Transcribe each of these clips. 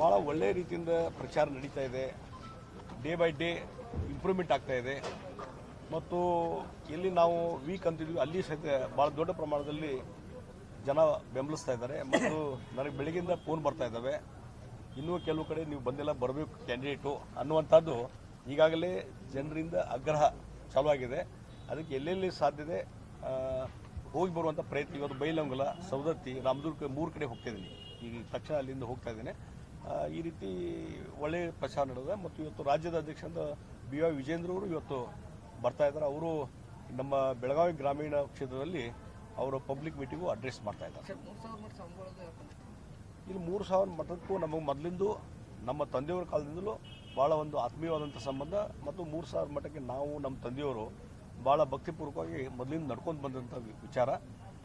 ಭಾಳ ಒಳ್ಳೆಯ ರೀತಿಯಿಂದ ಪ್ರಚಾರ ನಡೀತಾ ಇದೆ. ಡೇ ಬೈ ಡೇ ಇಂಪ್ರೂವ್ಮೆಂಟ್ ಆಗ್ತಾ ಇದೆ. ಮತ್ತು ಎಲ್ಲಿ ನಾವು ವೀಕ್ ಅಂತಿದ್ವಿ. ಅಲ್ಲಿ ಸಹಿತ ಭಾಳ ದೊಡ್ಡ ಪ್ರಮಾಣದಲ್ಲಿ ಜನ ಬೆಂಬಲಿಸ್ತಾ ಇದ್ದಾರೆ. ಮತ್ತು ನನಗೆ ಬೆಳಗ್ಗೆಯಿಂದ ಫೋನ್ ಬರ್ತಾ ಇದ್ದಾವೆ. ಇನ್ನೂ ಕೆಲವು ಕಡೆ ನೀವು ಬಂದಿಲ್ಲ ಬರಬೇಕು ಕ್ಯಾಂಡಿಡೇಟು ಅನ್ನುವಂಥದ್ದು ಈಗಾಗಲೇ ಜನರಿಂದ ಆಗ್ರಹ ಚಾಲುವಾಗಿದೆ ಅದಕ್ಕೆ ಎಲ್ಲೆಲ್ಲಿ ಸಾಧ್ಯತೆ ಹೋಗಿ ಬರುವಂಥ ಪ್ರಯತ್ನ. ಇವತ್ತು ಬೈಲಂಗಲ ಸೌದತ್ತಿ ರಾಮದುರ್ಗ ಮೂರು ಕಡೆ ಹೋಗ್ತಾ ಇದ್ದೀನಿ. ಈಗ ತಕ್ಷಣ ಅಲ್ಲಿಂದ ಹೋಗ್ತಾ ಇದ್ದೇನೆ. ಈ ರೀತಿ ಒಳ್ಳೆಯ ಪ್ರಚಾರ ನಡೆದಿದೆ. ಮತ್ತು ಇವತ್ತು ರಾಜ್ಯದ ಅಧ್ಯಕ್ಷಂದ ಬಿ ವೈ ವಿಜೇಂದ್ರ ಅವರು ಇವತ್ತು ಬರ್ತಾ ಇದ್ದಾರೆ. ಅವರು ನಮ್ಮ ಬೆಳಗಾವಿ ಗ್ರಾಮೀಣ ಕ್ಷೇತ್ರದಲ್ಲಿ ಅವರು ಪಬ್ಲಿಕ್ ಮೀಟಿಂಗು ಅಡ್ರೆಸ್ ಮಾಡ್ತಾ ಇದ್ದಾರೆ. ಇಲ್ಲಿ ಮೂರು ಸಾವಿರ ಮಠಕ್ಕೂ ನಮಗೆ ಮೊದಲಿಂದು ನಮ್ಮ ತಂದೆಯವರ ಕಾಲದಿಂದಲೂ ಭಾಳ ಒಂದು ಆತ್ಮೀಯವಾದಂಥ ಸಂಬಂಧ. ಮತ್ತು ಮೂರು ಸಾವಿರ ಮಠಕ್ಕೆ ನಾವು ನಮ್ಮ ತಂದೆಯವರು ಭಾಳ ಭಕ್ತಿಪೂರ್ವಕವಾಗಿ ಮೊದಲಿಂದ ನಡ್ಕೊಂಡು ಬಂದಂಥ ವಿಚಾರ.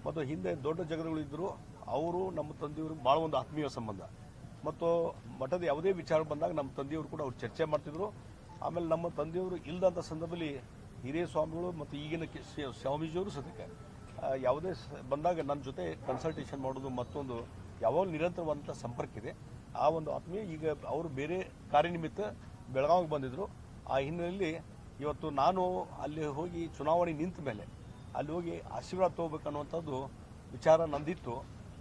ಮತ್ತು ಹಿಂದೆ ದೊಡ್ಡ ಜಗದಗಳಿದ್ದರು ಅವರು ನಮ್ಮ ತಂದೆಯವ್ರಿಗೆ ಭಾಳ ಒಂದು ಆತ್ಮೀಯ ಸಂಬಂಧ. ಮತ್ತು ಮಠದ ಯಾವುದೇ ವಿಚಾರ ಬಂದಾಗ ನಮ್ಮ ತಂದೆಯವರು ಕೂಡ ಅವ್ರು ಚರ್ಚೆ ಮಾಡ್ತಿದ್ರು. ಆಮೇಲೆ ನಮ್ಮ ತಂದೆಯವರು ಇಲ್ಲದಂಥ ಸಂದರ್ಭದಲ್ಲಿ ಹಿರಿಯ ಸ್ವಾಮಿಗಳು ಮತ್ತು ಈಗಿನ ಸ್ವಾಮೀಜಿಯವರು ಸದ್ಯಕ್ಕೆ ಯಾವುದೇ ಬಂದಾಗ ನನ್ನ ಜೊತೆ ಕನ್ಸಲ್ಟೇಷನ್ ಮಾಡೋದು ಮತ್ತೊಂದು ಯಾವಾಗ ನಿರಂತರವಾದಂಥ ಸಂಪರ್ಕ ಇದೆ. ಆ ಒಂದು ಆತ್ಮೀಯ ಈಗ ಅವರು ಬೇರೆ ಕಾರ್ಯನಿಮಿತ್ತ ಬೆಳಗಾವಿಗೆ ಬಂದಿದ್ದರು ಆ ಹಿನ್ನೆಲೆಯಲ್ಲಿ ಇವತ್ತು ನಾನು ಅಲ್ಲಿ ಹೋಗಿ ಚುನಾವಣೆ ನಿಂತ ಮೇಲೆ ಅಲ್ಲಿ ಹೋಗಿ ಆಶೀರ್ವಾದ ತಗೋಬೇಕನ್ನುವಂಥದ್ದು ವಿಚಾರ ನಂದಿತ್ತು.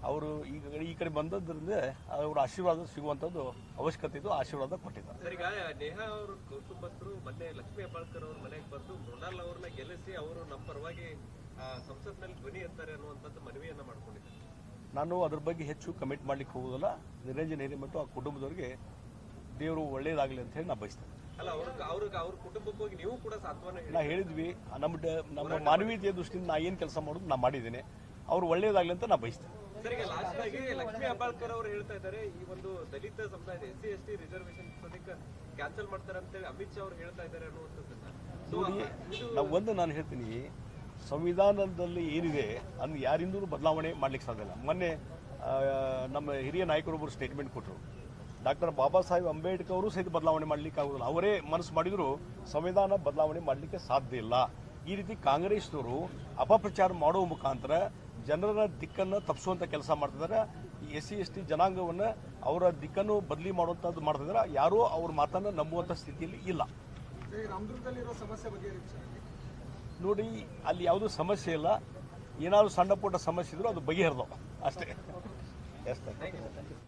ಅವರು ಈಗ ಈ ಕಡೆ ಬಂದದ್ರಿಂದ ಅವರ ಆಶೀರ್ವಾದ ಸಿಗುವಂಥದ್ದು ಅವಶ್ಯಕತೆ ಇದ್ದು ಆಶೀರ್ವಾದ ಕೊಟ್ಟಿದ್ದಾರೆ. ಈಗ ನೇಹಾ ಅವರು ಕುಟುಂಬಸ್ಥರು ಮೊನ್ನೆ ಲಕ್ಷ್ಮೀ ಹೆಬ್ಬಾಳ್ಕರ್ ಅವ್ರ ಮನೆಗೆ ಬಂದು ಮೃಣಾಲ್ ಅವ್ರನ್ನ ಗೆಲ್ಲಿಸಿ ಅವರು ನಮ್ಮ ಪರವಾಗಿ ಸಂಸತ್ನಲ್ಲಿ ಧ್ವನಿ ಎತ್ತಾರೆ ಅನ್ನುವಂಥದ್ದು ಮನವಿಯನ್ನ ಮಾಡ್ಕೊಂಡಿದ್ದಾರೆ. ನಾನು ಅದ್ರ ಬಗ್ಗೆ ಹೆಚ್ಚು ಕಮೆಂಟ್ ಮಾಡ್ಲಿಕ್ಕೆ ಹೋಗೋದಿಲ್ಲ. ನಿರಂಜನ್ ಮತ್ತು ಆ ಕುಟುಂಬದವರಿಗೆ ದೇವರು ಒಳ್ಳೇದಾಗಲಿ ಅಂತ ಹೇಳಿ ನಾ ಬಯಸ್ತೇನೆ. ಅಲ್ಲ ಅವ್ರಿಗೆ ಅವ್ರಿಗೆ ಅವ್ರ ಕುಟುಂಬಕ್ಕೆ ಹೋಗಿ ನೀವು ಕೂಡ ಸಾಂತ್ವನ ನಾ ಹೇಳಿದ್ವಿ ನಮ್ಮ ನಮ್ಮ ಮಾನವೀಯತೆಯ ದೃಷ್ಟಿಯಿಂದ ನಾ ಏನು ಕೆಲಸ ಮಾಡೋದು ನಾ ಮಾಡಿದ್ದೇನೆ. ಅವ್ರು ಒಳ್ಳೇದಾಗಲಿ ಅಂತ ನಾ ಬಯಸ್ತೇನೆ. ಸರ್ ಈಗ ಲಾಸ್ಟ್ ಆಗಿ ಲಕ್ಷ್ಮೀ ಹೆಬ್ಬಾಳ್ಕರ್ ಅವರು ಹೇಳ್ತಾ ಇದ್ದಾರೆ ಈ ಒಂದು ದಲಿತ ಸಮುದಾಯದ S C S T reservation cancel ಮಾಡ್ತಾರೆ ಅಂತೇಳಿ ಅಮಿತ್ ಶಾ ಅವರು ಹೇಳ್ತಾ ಇದ್ದಾರೆ ಅನ್ನುವಂಥದ್ದನ್ನ ಒಂದು ನಾನು ಹೇಳ್ತೀನಿ ಸಂವಿಧಾನದಲ್ಲಿ ಏನಿದೆ ಅನ್ನು ಯಾರಿಂದಲೂ ಬದಲಾವಣೆ ಮಾಡ್ಲಿಕ್ಕೆ ಸಾಧ್ಯ ಇಲ್ಲ. ಮೊನ್ನೆ ನಮ್ಮ ಹಿರಿಯ ನಾಯಕರೊಬ್ಬರು ಸ್ಟೇಟ್ಮೆಂಟ್ ಕೊಟ್ಟರು ಡಾಕ್ಟರ್ ಬಾಬಾ ಸಾಹೇಬ್ ಅಂಬೇಡ್ಕರ್ ಅವರು ಸಹಿತ ಬದಲಾವಣೆ ಮಾಡ್ಲಿಕ್ಕೆ ಆಗೋದಿಲ್ಲ. ಅವರೇ ಮನಸ್ಸು ಮಾಡಿದ್ರು ಸಂವಿಧಾನ ಬದಲಾವಣೆ ಮಾಡಲಿಕ್ಕೆ ಸಾಧ್ಯ ಇಲ್ಲ. ಈ ರೀತಿ ಕಾಂಗ್ರೆಸ್ನವರು ಅಪಪ್ರಚಾರ ಮಾಡುವ ಮುಖಾಂತರ ಜನರ ದಿಕ್ಕನ್ನು ತಪ್ಪಿಸುವಂಥ ಕೆಲಸ ಮಾಡ್ತಿದ್ದಾರೆ. ಎಸ್ ಸಿ ಎಸ್ ಟಿ ಜನಾಂಗವನ್ನು ಅವರ ದಿಕ್ಕನ್ನು ಬದಲಿ ಮಾಡುವಂಥದ್ದು ಮಾಡ್ತಿದ್ದಾರೆ. ಯಾರೂ ಅವ್ರ ಮಾತನ್ನು ನಂಬುವಂಥ ಸ್ಥಿತಿಯಲ್ಲಿ ಇಲ್ಲ. ನೋಡಿ ಅಲ್ಲಿ ಯಾವುದೂ ಸಮಸ್ಯೆ ಇಲ್ಲ. ಏನಾದರೂ ಸಣ್ಣ ಪುಟ್ಟ ಸಮಸ್ಯೆ ಇದ್ರೂ ಅದು ಬಗೆಹರಿದವು ಅಷ್ಟೇ. ಎಸ್